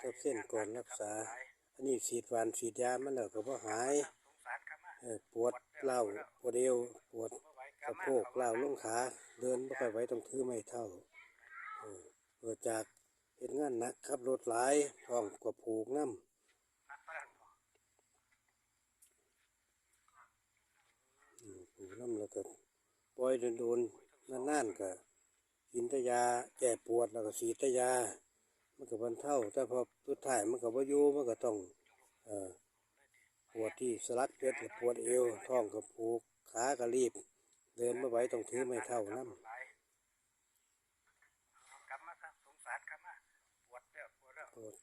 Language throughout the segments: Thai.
ทับเส้นก่อนรักษา อันนี้ฉีดหวานฉีดยามันแล้วก็บ่หายเออปวดเล่าวปวดเอวปวดสะโพกเล่าวลงขาเดินบ่ค่อยไหวต้องถือไม้เท่าเออเกิดจากเฮ็ดงานหนักขับรถหลายท้องก็ผูกน้ำอืมผูกน้ำแล้วก็ปล่อยโดนๆนานๆก็กินแต่ยาแก้ปวดแล้วก็ฉีดแต่ยา มันก็บรรเทาแต่พอสุดท้ายมันก็บ่อยู่มันก็ต้องเอ่อปวดที่สลักเพชรปวดเอวท้องก็ผูกขาก็รีบ เดินไม่ไหวต้องถือไม้เท่านํกลับมาครับสงสารกลับมาปวดแล้วปวดแล้วปวด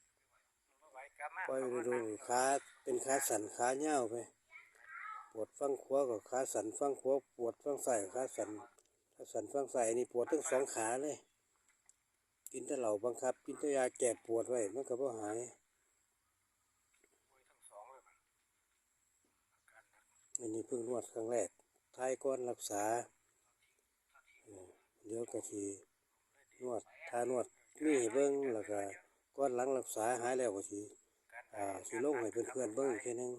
บ่ไหวกลับมาปล่อยไปดูขาเป็นขาสั่นขาเหี่ยวไปปวดฟังขวาก็ขาสั่นฟังขวาปวดฟังซ้ายขาสั่นขาสั่นฟังซ้ายนี่ปวดทั้งสองขาเลย กินแต่เหล้าบังคับ กินแต่ยาแก้ปวดไว้มันก็บ่หายป่วยทั้งสองเลยมันอาการหนักอันนี้เพิ่งนวดครั้งแรกทายก้อนรักษาเออเดี๋ยวก็ทีนวดทานวดนี่ให้เบิ้งแล้วก็ก้อนหลังรักษาหายแล้วก็ทีการอ่าสิลงให้เพื่อนๆเบิ้งอีกทีหนึง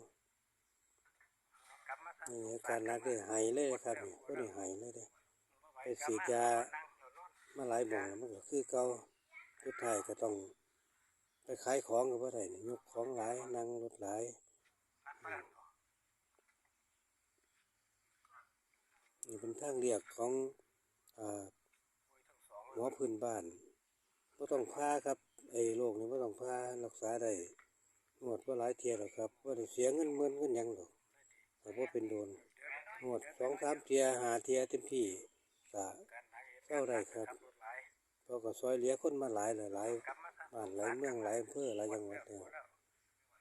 กลับมาครับนี่อาการหนักเลยหายเลยครับนี่ก็ได้หายเลยเด้บ่ไหวไปกลับฉีดมายา มาหลายหมองแล้วมันก็คือเก่าสุดท้ายก็ต้องไปขายของก็บ่ได้นี่ยกของหลายนั่งรถหลายนี่เป็นทางเรียกของอ่าป่วยทั้งสองหมอพื้นบ้านบ่ต้องพาครับไอ้โรคนี้บ่ต้องพารักษาได้นวดบ่หลายเทียหรอกครับบ่ได้เสียเงินหมื่นเงินยังดอกแต่บ่เป็นโดนนวดสองสามเทียหาเทียเต็มที่ก็การหนักเข้าได้ครับ เพราะก็ซอยเหลือคนมาหลายหลายหลายบ้านหลายเมืองหลายอำเภอหลายจังหวัดเนี่ยวดแล้ว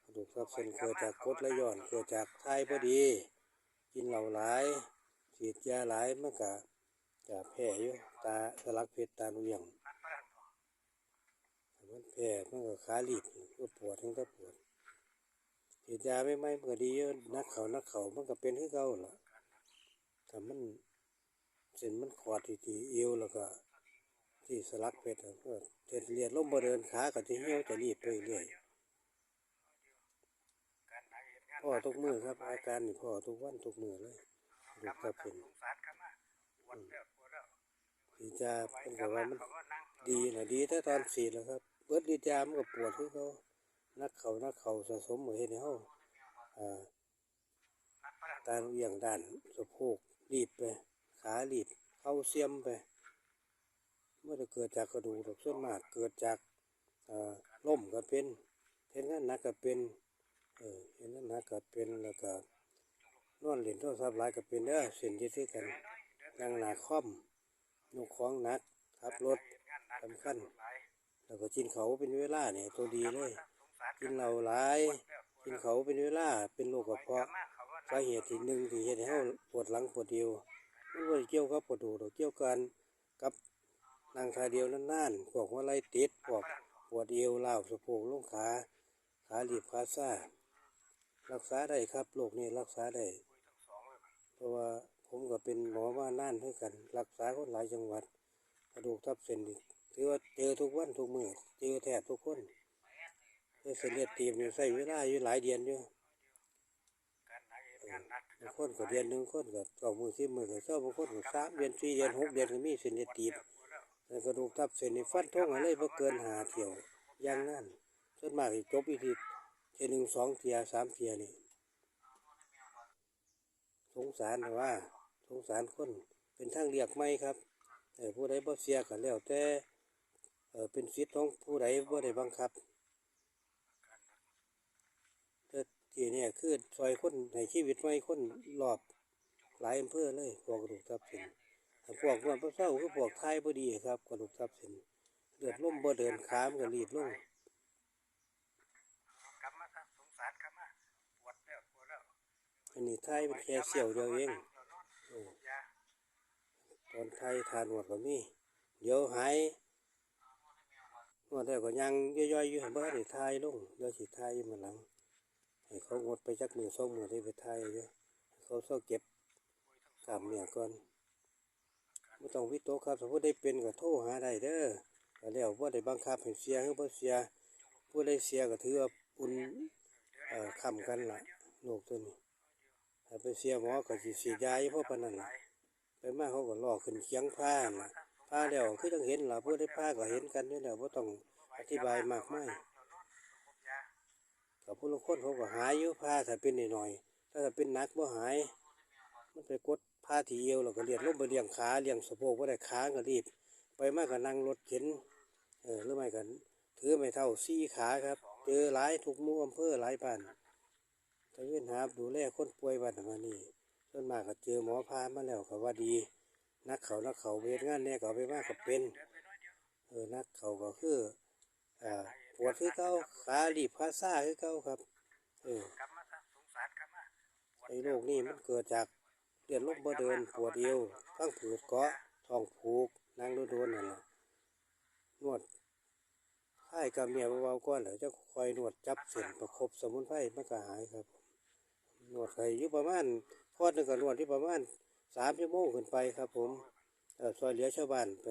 กระดูกทับเส้นเกิดจากกดไหลย้อนเกิดจากไทยพอดี กินเหล้าหลายฉีดยาหลายมันก็จะแพ้อยู่ตาสลักเพชรตาหนูเหี่ยงนัดมาแล้วบ่ถ้ามันแพ้มันก็ขาลีบก็ปวดทั้งแต่ปวดฉีดยาไม่ไม่มันก็ดีอยู่นักเขานักเขามันก็เป็นคือเก่าละถ้ามันเส้นมันขอดทีทีเอวแล้วก็ ที่สลักเพชรก็เส้นเลียดล้มบ่เดินขาก็จะเหี่ยวจะรีบไปเรื่อยพ่อทุกมือครับ อาการนี่พ่อทุกวันทุกมือเลยดูกลับครับเป็นสีจาเป็นกับบว่ามันเห็นดีนะดีแต่ตอนสีแล้วครับเบิดดีจามันก็ปวดคือเขานักเขานักเขาสะสมเห็นในเห้องอ่านัดมาตาเอียงด้านสะโพกรีบไป ขารีบเข้าเสียมไป เมื่อจะเกิดจากกระดูกส่วนมากเกิดจากล่มก็เป็นเห็นนั้นนักก็เป็นเออเห็นนั้นนักก็เป็นแล้วก็นอนเล่นโทรศัพท์หลายก็เป็นเด้อเส้นยึดที่กันนั่งหนาค่อมยกของนักขับรถสำคัญแล้วก็กินเขาเป็นเวลาเนี่ยตัวดีเลยกินเหล้าหลายกินเขาเป็นเวลาเป็นโรคกระเพาะสาเหตุที่หนึ่งที่เฮ็ดให้าปวดหลังปวดเอวมันบ่ได้เกี่ยวกับปวดหูดอเกี่ยวกันกับ นั่งท่าเดียวนานๆพวกหัวไหล่ติดพวกปวดเอวล้าวสะโพกลงขาขาหลีบขาซ่ารักษาได้ครับโรคนี้รักษาได้เพราะว่าผมก็เป็นหมอมานานด้กัน รักษาคนหลายจังหวัดกระดูกทับเส้นถือว่าเจอทุกวันทุกมือเจอแทบทุกคนเส้นเลือดตีบนี่ใช้เวลาอยู่หลายเดือนอยู่การหนักเหตุงานหนักบางคนก็เดือนหนึ่งคนก็สองมือสิบมือก็เจ้าบางคนก็สามเดือนสี่เดือนหกเดือนก็มีเส้นเลือดตีบ กระดูกทับเส้นนี่ฟันท้องอะไรบ่เกินหาเที่ยวอย่างนั้นส่วนมากจบอีกทีเทียหนึ่งสองเที่ยสามเที่ยนี่สงสารนะว่าสงสารคนเป็นทางเรียกไม่ครับเออผู้ใดบ่เสียก็แล้วแต่เออเป็นสิทธิ์ของผู้ใดบ่ได้บังคับแต่ที่เนี่ยคือซอยคนในชีวิตไม่คนรอบหลายอำเภอเลยพวกระดูกทับเส้น พวกนวดพระเศร้าคือพวกไทยบ่ดีครับกระดูกทับเส้นเลือดล่มบ่เดินขามนก็รีดลงกลับมาครับสงสารกลับมาปวดแล้วปวดแล้วอันนี้ไทยเป็นแค่เสี้ยวเดียวเองเออยาตอนไทยทานหมดก็มีเดี๋ยวหายนวดแล้วก็ยังย่อยๆอยู่ให้เบ่ได้ทายลงเดี๋ยวสิทายอยู่มาหลังให้เขางดไปจักมือสองมือได้ไปทายอยู่ให้เขาเศร้าเก็บกล้ามเนื้อก่อน ไม่ต้องวิตกครับสมมติได้เป็นก็โทรหาได้เด้อแล้วว่าได้บังคับให้เสียหรือบ่เสียผู้ใดเสียก็ถือว่าอุ่นเอ่อคำกันละโรคตัวนี้ถ้าไปเสียหมอก็สิฉีดยายู่เพราะปนนั้นละไปมาเขาก็ล่อขึ้นเคียงผ้าน่ะผ้าแล้วคือต้องเห็นละผู้ได้ผ้าก็เห็นกันอยู่แล้วบ่ต้องอธิบายมากไมายกับผู้ลงคนเขาก็หายอยู่ผ้าถ้าเป็นหน่อยๆถ้าเป็นนักบ่หาย มันไปกด ผ้าทีเอวแล้วก็เลียดลงไปเลี้ยงขาเลี้ยงสะโพกบ่ได้ขาก็รีบ ไปมากก็นั่งรถเข็นเออหรือไม่กันถือไม่เท่าสี่ขาครับ เจอหลายทุกหมู่อำเภอหลายบ้านตะเวนหาดูแลคนป่วยบ้านมานี่ส่วนมากก็เจอหมอพามาแล้วก็ว่าดี นักเขานักเขาไปเฮ็ดงานแน่ก็เอาไปมากก็เป็นเออนักเขาก็คืออ่าปวดคือเก่าขารีบขาซ่าคือเก่าครับ เออกลับมาซะสงสารกลับมาไอ้โรคนี้มันเกิดจาก เลือดลมบ่เดินปวดเอวตั้งผืดเกาะท้องผูกนั่งโดนๆนั่นแหละนวดค่ายกับเมียเบาๆก่อนแล้วจะคอยนวดจับเส้นประคบสมุนไพรมันก็หายครับนวดไปอยู่ประมาณพอดหนึงก็นวดที่ประมาณสามชั่วโมงขึ้นไปครับ ผมเออซอยเหลือชาวบ้านไป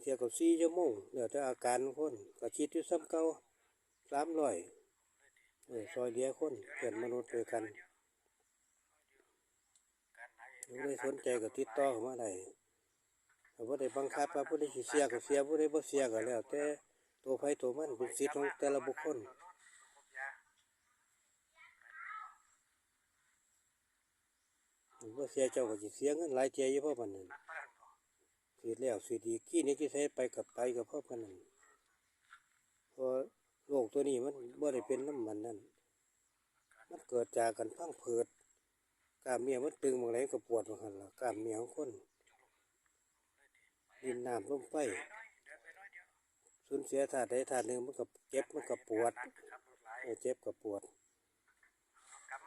เทียบกับสี่ชั่วโมงเดี๋ยวแต่อาการคนก็คิดอยู่ซ้ำเก่าสามร้อยเออซอยเหลือคนเกิดมนุษย์ด้วยกัน ผู้ใดสนใจก็ติดต่อมาได้ถ้าผู้ใดบังคับว่าผู้ใดสิเสียก็เสียผู้ใดบ่เสียก็แล้ว แต่ตัวไผตัวมันเป็นสิทธิ์ของแต่ละบุคคลพบยาบ่เสียเจ้าก็สิเสียเงินหลายเที่ยอยู่พราะปานนั้นนักประหลาดบ่สิแล้วสิดีกี้นี้ที่ใช้ไปกับไปกับพราะปานนั้นพราะโรคตัวนี้มันบ่ได้เป็นน้ำมันนั่นมันเกิดจากกันพังเผืด กล้ามเมียมันตึงบางไหนก็ปวดบางหันละกล้ามเมียของคนดินน้ำลมไฟน้อยเดินไปน้อยเดียวสูญเสียธาตุใดธาตุหนึ่งมันก็เจ็บมันก็ปวดเจ็บก็ปวด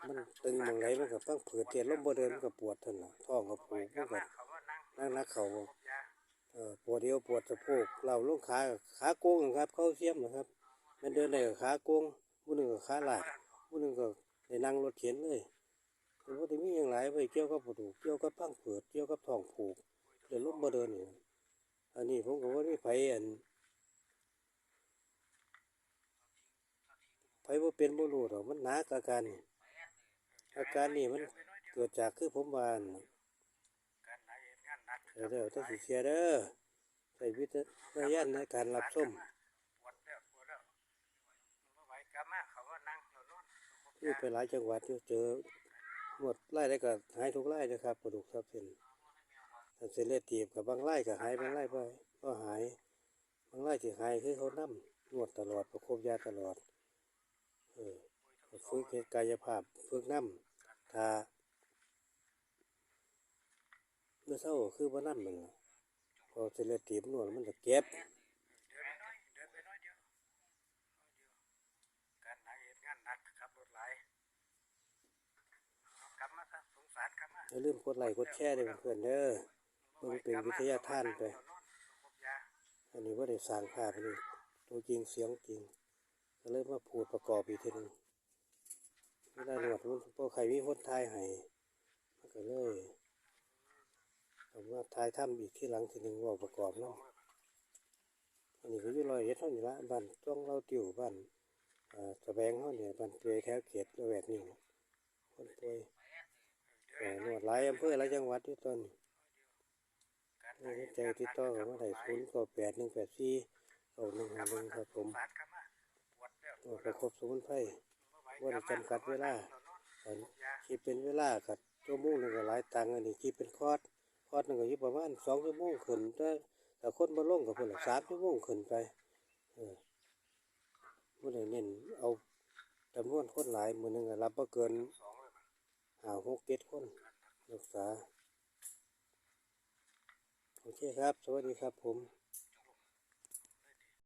มันตึงบางไหนมันก็ต้องเผืดเทียนลมบ่เดินมันก็ปวดท่านละท้องก็ผูกมันก็บนั่งนักเขาพบยาเออปวดเอวปวดสะโพกเราลงขาขาโกงครับ เข้าเสียมนะครับ มันเดินได้กับขาโกงผู้หนึ่งกับขาลาดผู้หนึ่งก็ได้นั่งรถเข็นเลย แต่ว่าที่มีอย่างไรไปเกี่ยวกับปวดเกี่ยวกับพังเผืดเกี่ยวกับทองผูกเดินลมบ่เดินนี่อันนี้ผมก็ว่ามีไผอันไผบ่าเป็นบ่รู้หรอกมันหนักอาการนี่อาการนี่มันเกิดจากคือผมว่านเดี๋ยวเดี๋ยวต้องสิเสียเด้อใส่วิจารณญาในการรับชมปวดแล้มาเขาว่านั่ไปหลายจังหวัดเจอ หมดไล่ได้ก็หายทุกไล่นะครับกระดูกทับเส้นถ้าเส้นเลือดตีบกับบางไล่ก็หายบางไล่ไปก็หายบางไล่ที่หายคือเขานั่มนวดตลอดประคบยาตลอดเออฝึกกายภาพฝึกน้ำถ้าเมื่อเช้าคือว่าน้ำมันล่ะพอเส้นเลือดตีบนวดมันจะเก็บ เดินไปน้อยเดินไปน้อยเดียวน้อยเดียวการหาเหตุงานหนักขับรถหลายเอา กลับมาซะสงสารกลับมาอย่าลืมกดไลค์กดแชร์ด้วยเพื่อนๆเด้อเบิ่งเป็นวิทยาทานไป อันนี้ว่าได้สร้างภาพนี่ตัวจริงเสียงจริงก็เลยมาพูดประกอบอีกทีหนึงเวลาหนวดมันพอใครมีคนทายให้มันก็เลยเอามาทายถ้ำอีกที่หลังทีหนึ่งเว่าประกอบเนาะอันนี้ก็อยู่รอยเอ็ดเท่านี้ละบ้านต้องเราติ่วบ้านอ่าสะแบงเท่านี้บ้านเปรยแถวเขตระแวกนี้นะคนป่วยเอ่อ หนวดหลายอำเภอหลายจังหวัดที่ต้นนี่ก็ใจติดต่อเข้ามาได้ศูนย์ก็แปดหนึ่งแปดสี่เก้าหนึ่งห้าหนึ่งครับผมตัวประคบสมุนไพรว่าจำกัดเวลาคิดเป็นเวลากับชั่วโมงหนึ่งก็หลายตังค์อันนี้คิดเป็นคอร์สคอร์สหนึ่งก็ยู่ประมาณสองชั่วโมงขึ้นแต่แต่คนมาลงกับเพิ่นสามชั่วโมงขึ้นไปเออบ่ได้เน้นเอาจำนวนคนหลายมือหนึงรับบ่เกิน ห้าหกเก็ดคนรักษา โอเคครับ สวัสดีครับผม